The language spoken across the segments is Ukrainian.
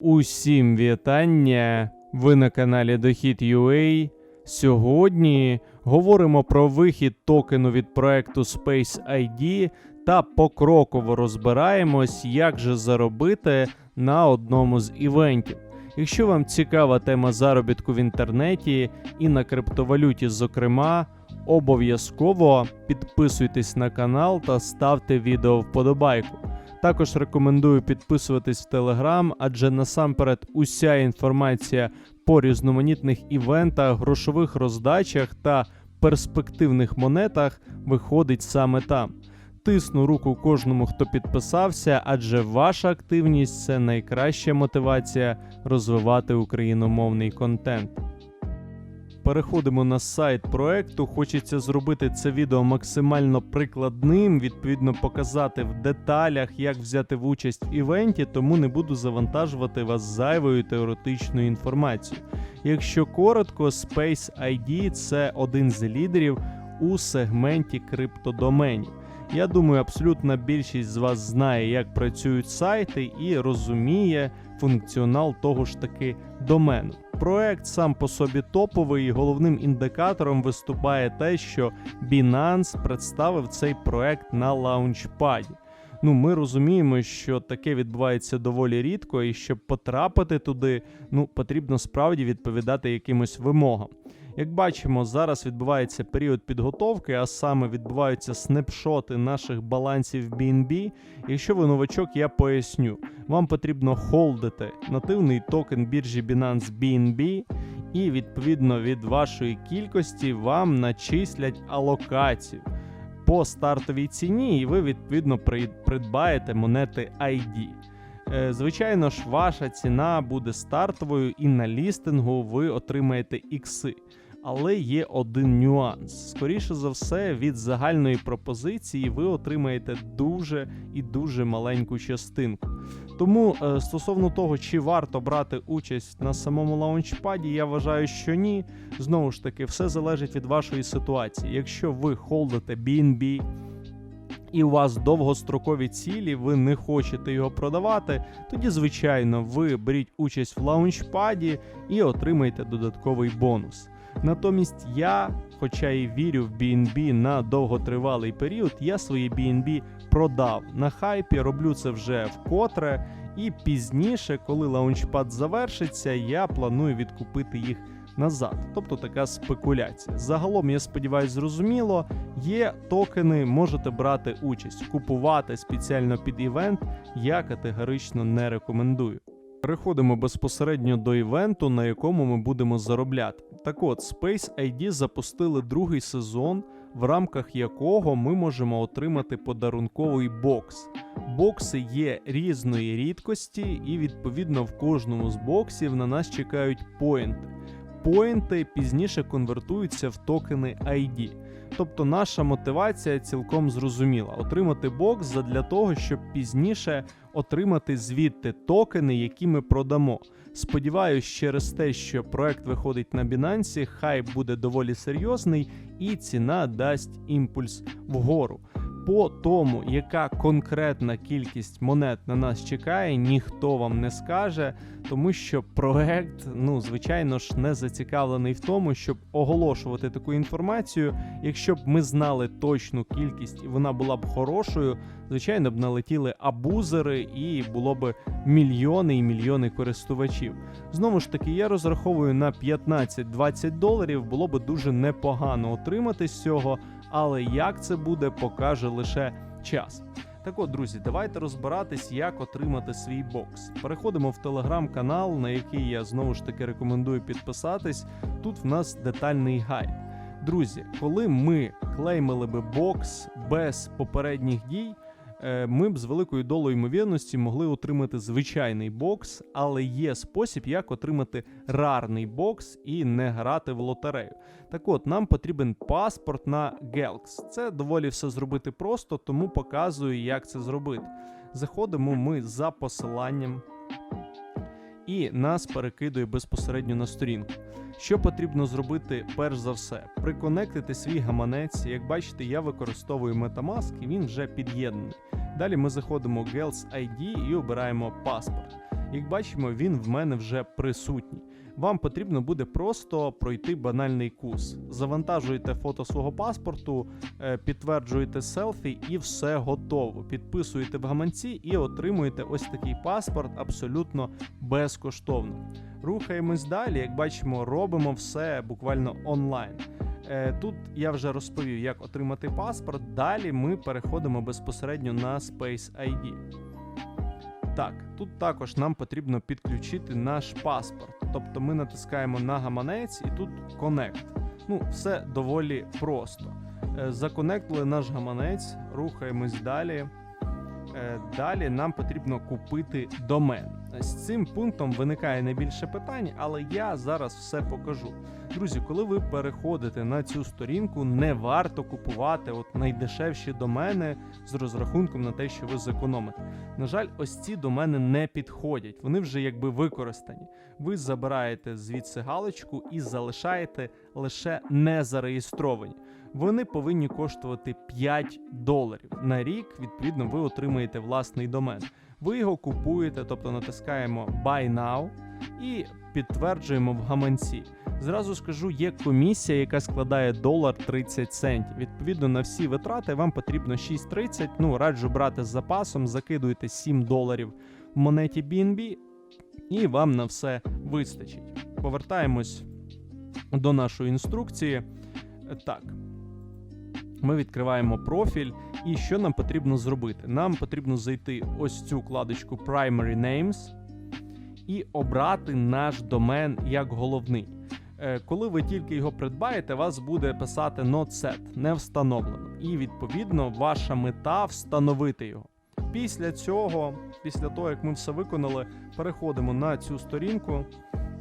Усім вітання! Ви на каналі Дохід.ua. Сьогодні говоримо про вихід токену від проекту Space ID та покроково розбираємось, як же заробити на одному з івентів. Якщо вам цікава тема заробітку в інтернеті і на криптовалюті, зокрема, обов'язково підписуйтесь на канал та ставте відео вподобайку. Також рекомендую підписуватись в Телеграм, адже насамперед уся інформація по різноманітних івентах, грошових роздачах та перспективних монетах виходить саме там. Тисну руку кожному, хто підписався, адже ваша активність це найкраща мотивація розвивати україномовний контент. Переходимо на сайт проекту. Хочеться зробити це відео максимально прикладним, відповідно показати в деталях, як взяти в участь в івенті, тому не буду завантажувати вас зайвою теоретичною інформацією. Якщо коротко, Space ID – це один з лідерів у сегменті криптодоменів. Я думаю, абсолютна більшість з вас знає, як працюють сайти і розуміє функціонал того ж таки домену. Проект сам по собі топовий, і головним індикатором виступає те, що Binance представив цей проект на лаунчпаді. Ну, ми розуміємо, що таке відбувається доволі рідко, і щоб потрапити туди, ну потрібно справді відповідати якимось вимогам. Як бачимо, зараз відбувається період підготовки, а саме відбуваються снапшоти наших балансів BNB. Якщо ви новачок, я поясню. Вам потрібно холдити нативний токен біржі Binance BNB, і відповідно від вашої кількості вам начислять алокацію по стартовій ціні, і ви відповідно придбаєте монети ID. Е, Звичайно ж, ваша ціна буде стартовою, і на лістингу ви отримаєте ікси. Але є один нюанс. Скоріше за все, від загальної пропозиції ви отримаєте дуже і дуже маленьку частинку. Тому е, стосовно того, чи варто брати участь на самому лаунчпаді, я вважаю, що ні. Знову ж таки, все залежить від вашої ситуації. Якщо ви холдите BNB, і у вас довгострокові цілі, ви не хочете його продавати, тоді, звичайно, ви беріть участь в лаунчпаді і отримаєте додатковий бонус. Натомість я, хоча і вірю в BNB на довготривалий період, я свої BNB продав на хайпі, роблю це вже вкотре. І пізніше, коли лаунчпад завершиться, я планую відкупити їх назад. Тобто така спекуляція. Загалом, я сподіваюся, зрозуміло, є токени, можете брати участь. Купувати спеціально під івент я категорично не рекомендую. Переходимо безпосередньо до івенту, на якому ми будемо заробляти. Так от, Space ID запустили другий сезон, в рамках якого ми можемо отримати подарунковий бокс. Бокси є різної рідкості, і відповідно в кожному з боксів на нас чекають поінти. Поінти пізніше конвертуються в токени ID. Тобто наша мотивація цілком зрозуміла: отримати бокс задля того, щоб пізніше отримати звідти токени, які ми продамо. Сподіваюсь, через те, що проект виходить на Binance, хайп буде доволі серйозний і ціна дасть імпульс вгору. По тому, яка конкретна кількість монет на нас чекає, ніхто вам не скаже, тому що проект, ну звичайно ж, не зацікавлений в тому, щоб оголошувати таку інформацію. Якщо б ми знали точну кількість і вона була б хорошою, звичайно б налетіли абузери і було б мільйони і мільйони користувачів. Знову ж таки, я розраховую на 15-20 доларів, було б дуже непогано отримати з цього, але як це буде, покаже лише час. Так от, друзі, давайте розбиратись, як отримати свій бокс. Переходимо в телеграм-канал, на який я знову ж таки рекомендую підписатись. Тут в нас детальний гайд. Друзі, коли ми клеймили би бокс без попередніх дій, ми б з великою долою ймовірності могли отримати звичайний бокс, але є спосіб, як отримати рарний бокс і не грати в лотерею. Так от, нам потрібен паспорт на Gelx. Це доволі все зробити просто, тому показую, як це зробити. Заходимо ми за посиланням. І нас перекидує безпосередньо на сторінку. Що потрібно зробити перш за все? Приконектити свій гаманець. Як бачите, я використовую Metamask і він вже під'єднаний. Далі ми заходимо в Gels ID і обираємо паспорт. Як бачимо, він в мене вже присутній. Вам потрібно буде просто пройти банальний курс. Завантажуєте фото свого паспорту, е, підтверджуєте селфі і все готово. Підписуєте в гаманці і отримуєте ось такий паспорт абсолютно безкоштовно. Рухаємось далі. Як бачимо, робимо все буквально онлайн. Е, Тут я вже розповів, як отримати паспорт. Далі ми переходимо безпосередньо на Space ID. Так, тут також нам потрібно підключити наш паспорт. Тобто ми натискаємо на гаманець і тут Connect. Ну, все доволі просто. Е, Законектили наш гаманець, рухаємось далі. Е, Далі нам потрібно купити домен. З цим пунктом виникає найбільше питань, але я зараз все покажу. Друзі, коли ви переходите на цю сторінку, не варто купувати от найдешевші домени з розрахунком на те, що ви зекономите. На жаль, ось ці домени не підходять, вони вже якби використані. Ви забираєте звідси галочку і залишаєте лише незареєстровані. Вони повинні коштувати 5 доларів на рік. Відповідно, ви отримаєте власний домен. Ви його купуєте, тобто натискаємо Buy Now і підтверджуємо в гаманці. Зразу скажу, є комісія, яка складає долар 30 центів. Відповідно на всі витрати вам потрібно 6,30. Ну раджу брати з запасом, закидуєте 7 доларів в монеті BNB, і вам на все вистачить. Повертаємось до нашої інструкції. Так. Ми відкриваємо профіль, і що нам потрібно зробити? Нам потрібно зайти ось цю вкладочку Primary Names і обрати наш домен як головний. Е, Коли ви тільки його придбаєте, вас буде писати Not set, не встановлено. І відповідно ваша мета встановити його. Після цього, після того як ми все виконали, переходимо на цю сторінку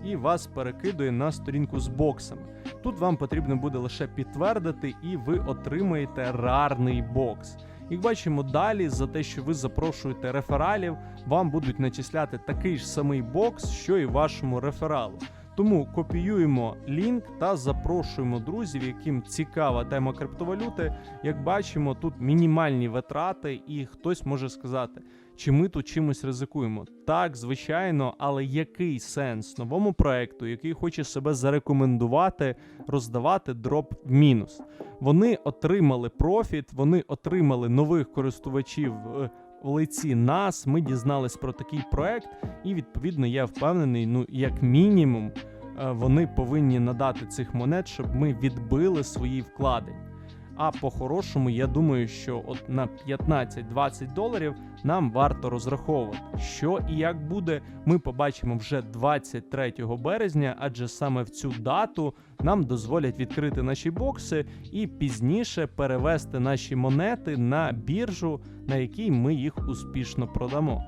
і вас перекидує на сторінку з боксами. Тут вам потрібно буде лише підтвердити, і ви отримаєте рарний бокс. Як бачимо далі, за те, що ви запрошуєте рефералів, вам будуть начисляти такий ж самий бокс, що і вашому рефералу. Тому копіюємо лінк та запрошуємо друзів, яким цікава тема криптовалюти. Як бачимо, тут мінімальні витрати, і хтось може сказати, чи ми тут чимось ризикуємо. Так, звичайно, але який сенс новому проекту, який хоче себе зарекомендувати, роздавати дроп мінус? Вони отримали профіт, вони отримали нових користувачів в в лиці нас. Ми дізнались про такий проект, і відповідно я впевнений, ну як мінімум, е, вони повинні надати цих монет, щоб ми відбили свої вкладення. А по-хорошому, я думаю, що от на 15-20 доларів нам варто розраховувати. Що і як буде, ми побачимо вже 23 березня, адже саме в цю дату нам дозволять відкрити наші бокси і пізніше перевести наші монети на біржу, на якій ми їх успішно продамо.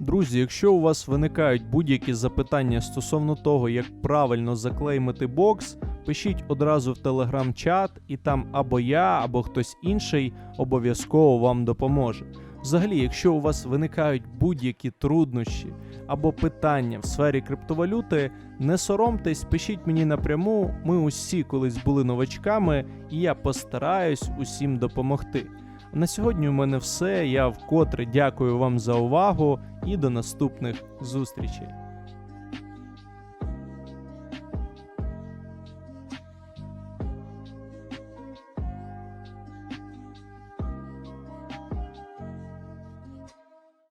Друзі, якщо у вас виникають будь-які запитання стосовно того, як правильно заклеймити бокс, пишіть одразу в телеграм-чат, і там або я, або хтось інший обов'язково вам допоможе. Взагалі, якщо у вас виникають будь-які труднощі або питання в сфері криптовалюти, не соромтесь, пишіть мені напряму. Ми усі колись були новачками, і я постараюсь усім допомогти. На сьогодні у мене все. Я вкотре дякую вам за увагу і до наступних зустрічей.